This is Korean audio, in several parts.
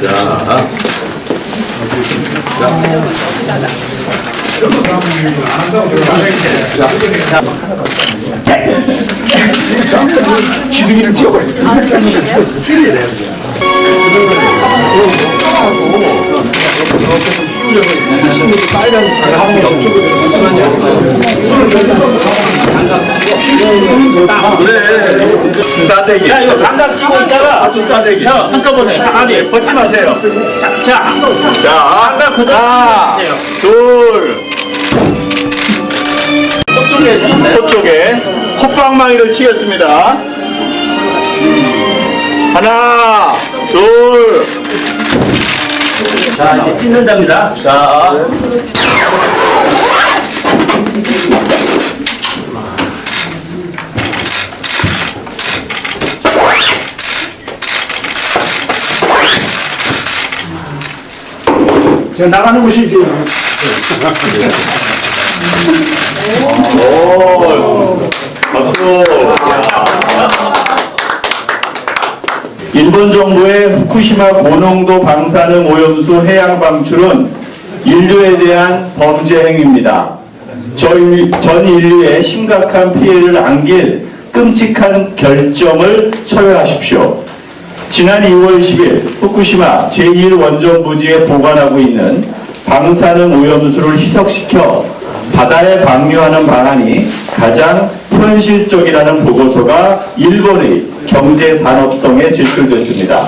자. 기둥이를 튀어버려. 빨간 장갑 옆쪽으로 잠시만요. 그래. 싸대기. 야, 이거 장갑 끼고 있다가 아주 싸대기. 자, 한꺼번에 자, 아니 벗지 마세요. 자, 자, 자, 장갑 그대로 하나. 둘. 코 쪽에, 코 쪽에 콧방망이를 치겠습니다. 하나, 둘. 자, 이제 찢는답니다. 자. 제가 나가는 곳이 이제 오, 박수. 일본 정부의 후쿠시마 고농도 방사능 오염수 해양 방출은 인류에 대한 범죄 행위입니다. 전, 전 인류에 심각한 피해를 안길 끔찍한 결정을 철회하십시오. 지난 2월 10일 후쿠시마 제1원전 부지에 보관하고 있는 방사능 오염수를 희석시켜 바다에 방류하는 방안이 가장 현실적이라는 보고서가 일본의 경제산업성에 제출됐습니다.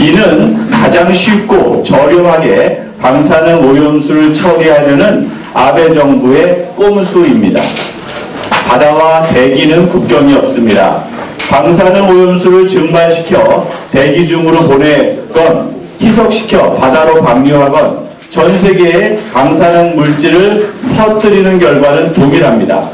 이는 가장 쉽고 저렴하게 방사능 오염수를 처리하려는 아베 정부의 꼼수입니다. 바다와 대기는 국경이 없습니다. 방사능 오염수를 증발시켜 대기 중으로 보내건 희석시켜 바다로 방류하건 전 세계에 방사능 물질을 퍼뜨리는 결과는 동일합니다.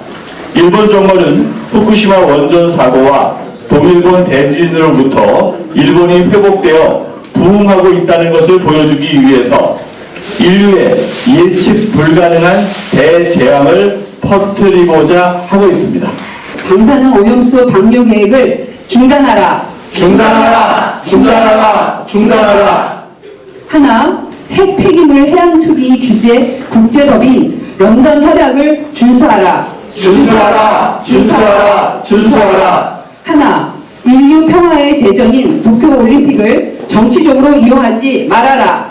일본 정부는 후쿠시마 원전 사고와 동일본 대지진으로부터 일본이 회복되어 부흥하고 있다는 것을 보여주기 위해서 인류의 예측 불가능한 대재앙을 퍼뜨리고자 하고 있습니다. 방사능 오염수 방류 계획을 중단하라. 중단하라! 중단하라! 중단하라! 하나, 핵 폐기물 해양 투기 규제 국제법인 런던 협약을 준수하라. 준수하라! 준수하라! 준수하라! 하나, 인류 평화의 제정인 도쿄 올림픽을 정치적으로 이용하지 말아라.